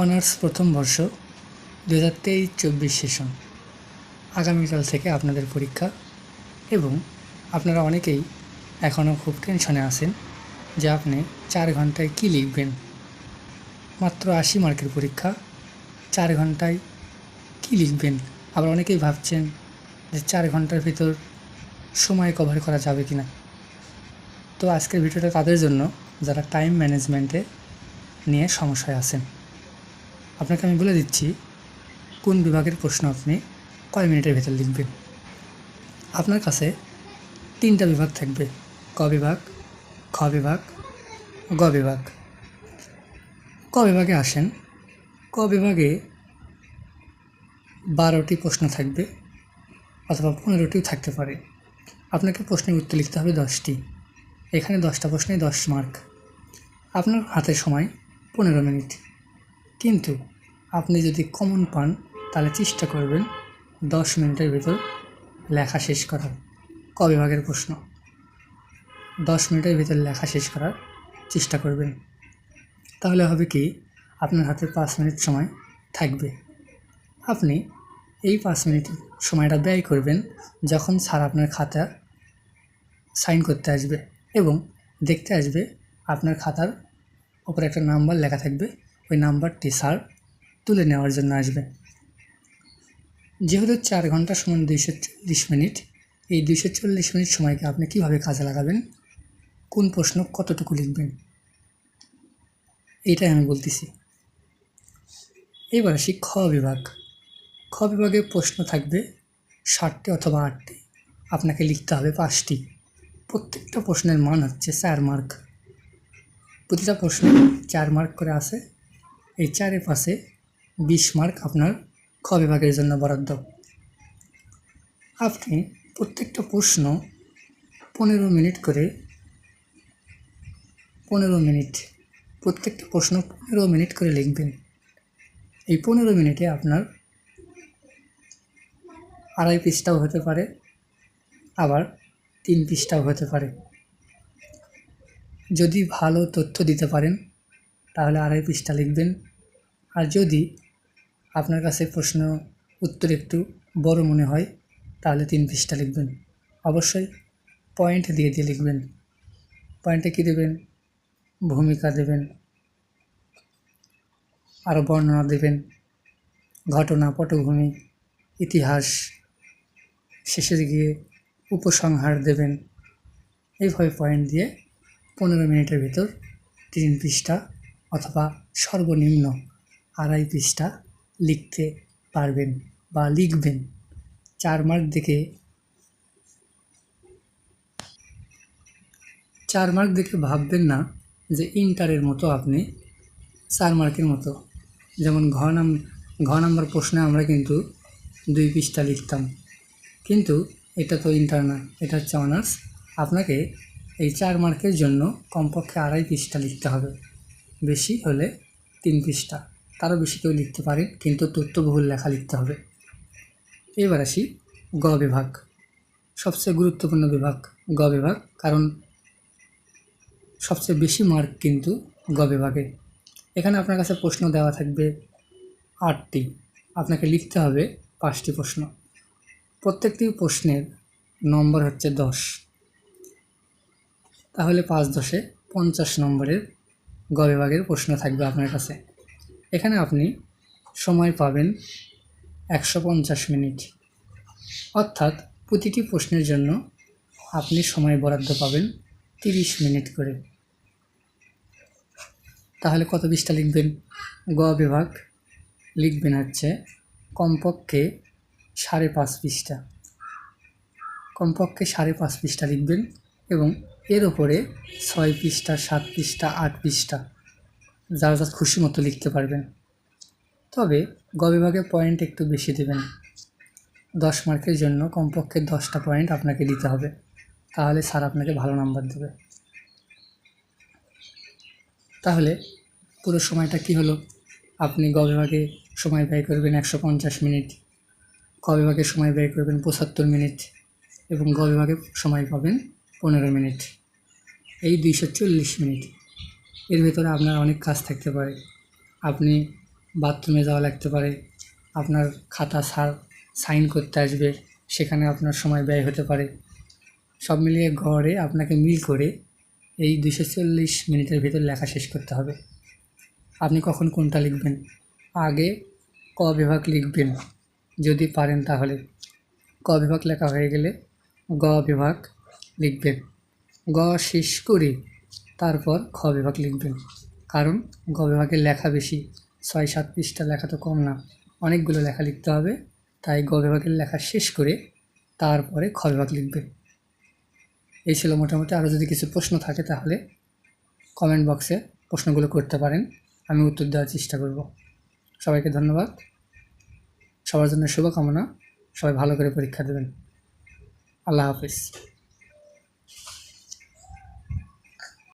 Honours প্রথম বর্ষ দু হাজার তেইশ চব্বিশ সেশন। আগামীকাল থেকে আপনাদের পরীক্ষা এবং আপনারা অনেকেই এখনও খুব টেনশনে আছেন যে আপনি চার ঘন্টায় কী লিখবেন। মাত্র আশি মার্কের পরীক্ষা, চার ঘন্টায় কী লিখবেন? আবার অনেকেই ভাবছেন যে চার ঘণ্টার ভিতর সময় কভার করা যাবে কি না তো আজকের ভিডিওটা তাদের জন্য, যারা টাইম ম্যানেজমেন্টে নিয়ে সমস্যায় আছেন। আপনাকে আমি বলে দিচ্ছি, কোন বিভাগের প্রশ্ন আপনি কয় মিনিটের ভেতর লিখবেন। আপনার কাছে তিনটা বিভাগ থাকবে, ক বিভাগ, খ বিভাগ, গ বিভাগ। ক বিভাগে আসেন, ক বিভাগে বারোটি প্রশ্ন থাকবে অথবা পনেরোটিও থাকতে পারে। আপনাকে প্রশ্নের উত্তর লিখতে হবে দশটি। এখানে দশটা প্রশ্নে দশ মার্ক। আপনার হাতে সময় পনেরো মিনিট। কিন্তু আপনি যদি কমন পান, তাহলে চেষ্টা করবেন দশ মিনিটের ভিতর লেখা শেষ করার ক বিভাগের প্রশ্ন। দশ মিনিটের ভিতর লেখা শেষ করার চেষ্টা করবেন। তাহলে হবে কি, আপনার হাতে পাঁচ মিনিট সময় থাকবে। আপনি এই পাঁচ মিনিট সময়টা ব্যয় করবেন যখন স্যার আপনার খাতা সাইন করতে আসবে এবং দেখতে আসবে আপনার খাতার ওপরে একটা নাম্বার লেখা থাকবে। ওই নাম্বারটি স্যার তুলে নেওয়ার জন্য আসবে। যেহেতু চার ঘণ্টা সমান দুইশো চল্লিশ মিনিট, এই দুইশো চল্লিশ মিনিট সময়কে আপনি কীভাবে কাজে লাগাবেন? কোন প্রশ্ন কতটুকু লিখবেন? এইটাই আমি বলতেছি। এবার আসি খ বিভাগ। খ বিভাগে প্রশ্ন থাকবে ষাটটি অথবা আটটি। আপনাকে লিখতে হবে পাঁচটি। প্রত্যেকটা প্রশ্নের মান হচ্ছে চার মার্ক। প্রতিটা প্রশ্ন চার মার্ক করে আছে। এই চারের পাশে বিশ মার্ক আপনার খ বিভাগের জন্য বরাদ্দ। আপনি প্রত্যেকটা প্রশ্ন পনেরো মিনিট করে, পনেরো মিনিট, প্রত্যেকটা প্রশ্ন পনেরো মিনিট করে লিখবেন। এই পনেরো মিনিটে আপনার আড়াই পৃষ্ঠাও হতে পারে, আবার তিন পৃষ্ঠাও হতে পারে। যদি ভালো তথ্য দিতে পারেন, তাহলে আড়াই পৃষ্ঠা লিখবেন। আর যদি আপনার কাছে প্রশ্ন, উত্তর একটু বড় মনে হয়, তাহলে তিন পৃষ্ঠা লিখবেন। অবশ্যই পয়েন্ট দিয়ে দিয়ে লিখবেন। পয়েন্টে কী দেবেন? ভূমিকা দেবেন। আরও বর্ণনা দেবেন। ঘটনা, পটভূমি, ইতিহাস শেষে গিয়ে উপসংহার দেবেন। এইভাবে পয়েন্ট দিয়ে পনেরো মিনিটের ভিতর তিন পৃষ্ঠা অথবা সর্বনিম্ন আড়াই পৃষ্ঠা লিখতে পারবেন বা লিখবেন। চার মার্ক দেখে চার মার্ক দেখে ভাববেন না যে ইন্টারের মতো আপনি চার মার্কের মতো। যেমন ঘ নাম, ঘ নাম্বার প্রশ্নে আমরা কিন্তু দুই পৃষ্ঠা লিখতাম। কিন্তু এটা তো ইন্টার না, এটা হচ্ছে অনার্স। আপনাকে এই চার মার্কের জন্য কমপক্ষে আড়াই পৃষ্ঠা লিখতে হবে। বেশি হলে তিন পৃষ্ঠা। তারও বেশি কেউ লিখতে পারেন কিন্তু তথ্যবহুল লেখা লিখতে হবে। এবার আসি গ বিভাগ। সবচেয়ে গুরুত্বপূর্ণ বিভাগ গ বিভাগ, কারণ সবচেয়ে বেশি মার্ক কিন্তু গ বিভাগে। এখানে আপনার কাছে প্রশ্ন দেওয়া থাকবে আটটি। আপনাকে লিখতে হবে পাঁচটি প্রশ্ন। প্রত্যেকটি প্রশ্নের নম্বর হচ্ছে দশ। তাহলে পাঁচ দশে পঞ্চাশ নম্বরের গ বিভাগের প্রশ্ন থাকবে আপনার কাছে। এখানে আপনি সময় পাবেন একশো পঞ্চাশ মিনিট। অর্থাৎ প্রতিটি প্রশ্নের জন্য আপনি সময় বরাদ্দ পাবেন তিরিশ মিনিট করে। তাহলে কত পৃষ্ঠা লিখবেন? গ বিভাগ লিখবেন হচ্ছে কমপক্ষে সাড়ে পাঁচ পৃষ্ঠা। কমপক্ষে সাড়ে পাঁচ পৃষ্ঠা লিখবেন এবং এর ওপরে ছয় পৃষ্ঠা, সাত পৃষ্ঠা, আট পৃষ্ঠা যার যার খুশি মতো লিখতে পারবেন। তবে গ বিভাগে পয়েন্ট একটু বেশি দেবেন। দশ মার্কের জন্য কমপক্ষে দশটা পয়েন্ট আপনাকে দিতে হবে। তাহলে স্যার আপনাকে ভালো নাম্বার দেবে। তাহলে পুরো সময়টা কি হলো? আপনি গ বিভাগে সময় ব্যয় করবেন একশো পঞ্চাশ মিনিট। ক বিভাগে সময় ব্যয় করবেন পঁচাত্তর মিনিট। এবং গ বিভাগে সময় পাবেন পনেরো মিনিট। এই দুইশো চল্লিশ মিনিট। এর ভেতরে আপনার অনেক কাজ থাকতে পারে। আপনি বাথরুমে যাওয়া লাগতে পারে, আপনার খাতা সার সাইন করতে আসবে, সেখানে আপনার সময় ব্যয় হতে পারে। সব মিলিয়ে ঘরে আপনাকে মিল করে এই দুশো চল্লিশ মিনিটের ভিতর লেখা শেষ করতে হবে। আপনি কখন কোনটা লিখবেন? আগে ক বিভাগ লিখবেন? যদি পারেন তাহলে। ক বিভাগ লেখা হয়ে গেলে গ বিভাগ লিখবেন। গ শেষ করে তারপর খ বিভাগ লিখবেন। কারণ গ বিভাগের লেখা বেশি, ছয় সাত পৃষ্ঠা লেখা তো কম না। অনেকগুলো লেখা লিখতে হবে, তাই গ বিভাগের লেখা শেষ করে তারপরে খ বিভাগ লিখবেন। এই ছিল মোটামুটি। আরও যদি কিছু প্রশ্ন থাকে তাহলে কমেন্ট বক্সে প্রশ্নগুলো করতে পারেন। আমি উত্তর দেওয়ার চেষ্টা করব। সবাইকে ধন্যবাদ। সবার জন্য শুভকামনা। সবাই ভালো করে পরীক্ষা দেবেন। আল্লাহ হাফিজ।